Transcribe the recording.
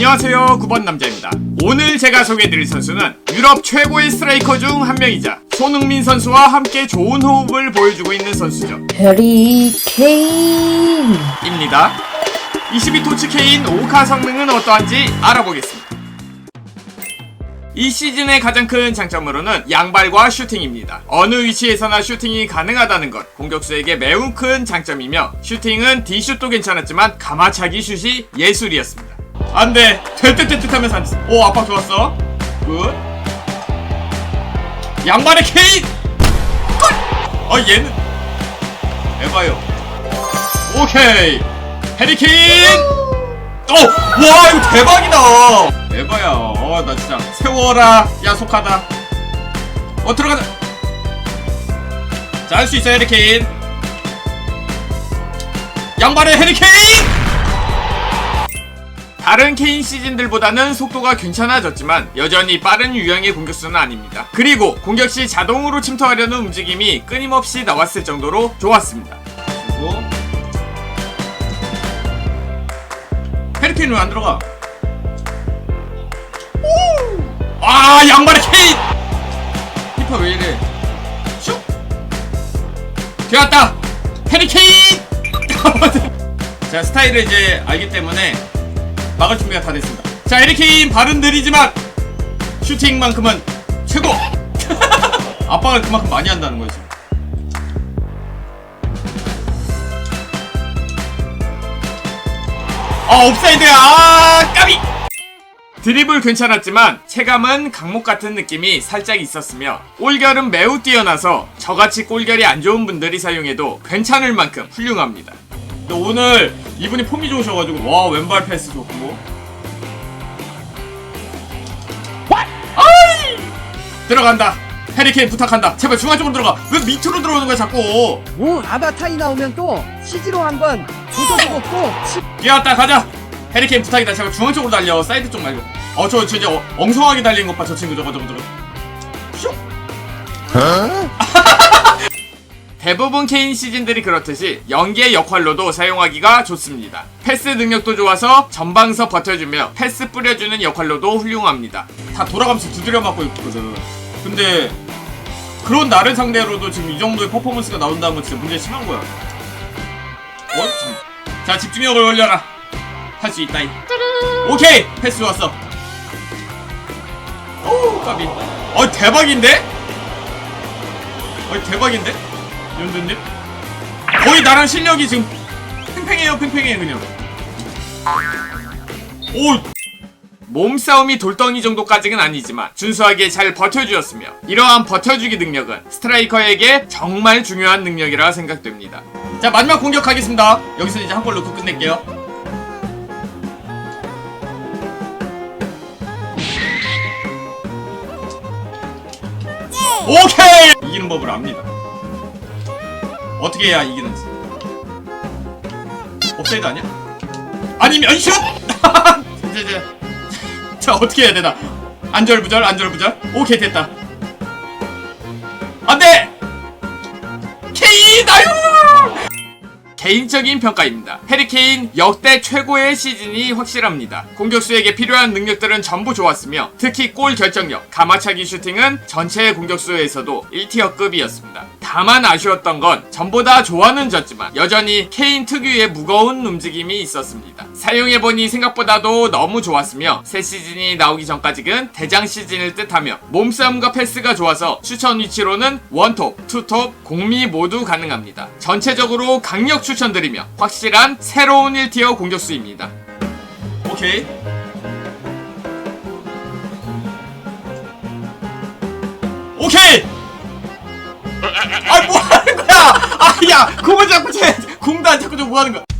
안녕하세요. 9번 남자입니다. 오늘 제가 소개해드릴 선수는 유럽 최고의 스트라이커 중 한 명이자 손흥민 선수와 함께 좋은 호흡을 보여주고 있는 선수죠. 해리 케인. 입니다. 22토치 케인 5카 성능은 어떠한지 알아보겠습니다. 이 시즌의 가장 큰 장점으로는 양발과 슈팅입니다. 어느 위치에서나 슈팅이 가능하다는 것, 공격수에게 매우 큰 장점이며 슈팅은 D슛도 괜찮았지만 가마차기 슛이 예술이었습니다. 안돼, 될듯 될듯 하면서 안 됐어. 오, 압박 좋았어. 굿. 양발의 케인! 골! 어, 얘는 에바요. 오케이. 해리 케인! 어! 와 이거 대박이다! 에바야 어나 진짜 세워라 야속하다 어 들어가자 자할 수 있어 해리케인 양발의 해리케인! 다른 케인 시즌들보다는 속도가 괜찮아졌지만 여전히 빠른 유형의 공격수는 아닙니다. 그리고 공격 시 자동으로 침투하려는 움직임이 끊임없이 나왔을 정도로 좋았습니다. 그리고 헤리케인 왜안 들어가? 오! 아 양발의 케인! 히퍼 왜 이래? 슉! 되었다! 헤리케인! 자 스타일을 이제 알기 때문에 막을 준비가 다 됐습니다. 자 헤리케인 발은 느리지만 슈팅만큼은 최고! 압박을 그만큼 많이 한다는 거지. 아 옵사이드야 아 까비 드리블 괜찮았지만 체감은 강목 같은 느낌이 살짝 있었으며 골결은 매우 뛰어나서 저같이 골결이 안 좋은 분들이 사용해도 괜찮을 만큼 훌륭합니다 근데 오늘 이분이 폼이 좋으셔가지고 와 왼발 패스 좋고. 아이! 들어간다. 해리케인 부탁한다. 제발 중앙 쪽으로 들어가. 왜 밑으로 들어오는 거야 자꾸? 오 아바타이 나오면 또 CG로 한번 조져보고 또 치... 뛰었다 가자. 해리케인 부탁이다. 제발 중앙 쪽으로 달려. 사이드 쪽 말고. 어저 진짜 어, 엉성하게 달리는 것봐저 친구. 저거 저거 저거. 슉 대부분 케인 시즌들이 그렇듯이 연계의 역할로도 사용하기가 좋습니다. 패스 능력도 좋아서 전방서 버텨주며 패스 뿌려주는 역할로도 훌륭합니다. 다 돌아가면서 두드려 맞고 있거든. 근데 그런 나를 상대로도 지금 이 정도의 퍼포먼스가 나온다는 건 진짜 문제 심한 거야. 어? 참. 자 집중력을 올려라. 할 수 있다이. 오케이 패스 좋았어. 오 까비. 어 대박인데? 어 대박인데? 연두님? 거의 나랑 실력이 지금 팽팽해요 팽팽해 그냥. 오. 몸싸움이 돌덩이 정도까지는 아니지만 준수하게 잘 버텨주었으며 이러한 버텨주기 능력은 스트라이커에게 정말 중요한 능력이라 생각됩니다. 자 마지막 공격하겠습니다. 여기서 이제 한 골 넣고 끝낼게요. 오케이! 이기는 법을 압니다. 어떻게 해야 이기는지. 옵사이드 아니야? 아니면 슛! 자, 어떻게 해야 되나? 안절부절, 안절부절. 오케이, 됐다. 안 돼! 케인! 아유! 개인적인 평가입니다. 해리케인 역대 최고의 시즌이 확실합니다. 공격수에게 필요한 능력들은 전부 좋았으며 특히 골 결정력, 가마차기 슈팅은 전체 공격수에서도 1티어급이었습니다. 다만 아쉬웠던 건 전보다 좋아는 졌지만 여전히 케인 특유의 무거운 움직임이 있었습니다. 사용해보니 생각보다도 너무 좋았으며 새 시즌이 나오기 전까지는 대장 시즌을 뜻하며 몸싸움과 패스가 좋아서 추천 위치로는 원톱, 투톱, 공미 모두 가능합니다. 전체적으로 강력 추천드리며 확실한 새로운 1티어 공격수입니다. 오케이. 오케이! 아, 뭐 하는 거야! 아, 야! 공을 자꾸 제, 공도 안 잡고 좀뭐 하는 거야!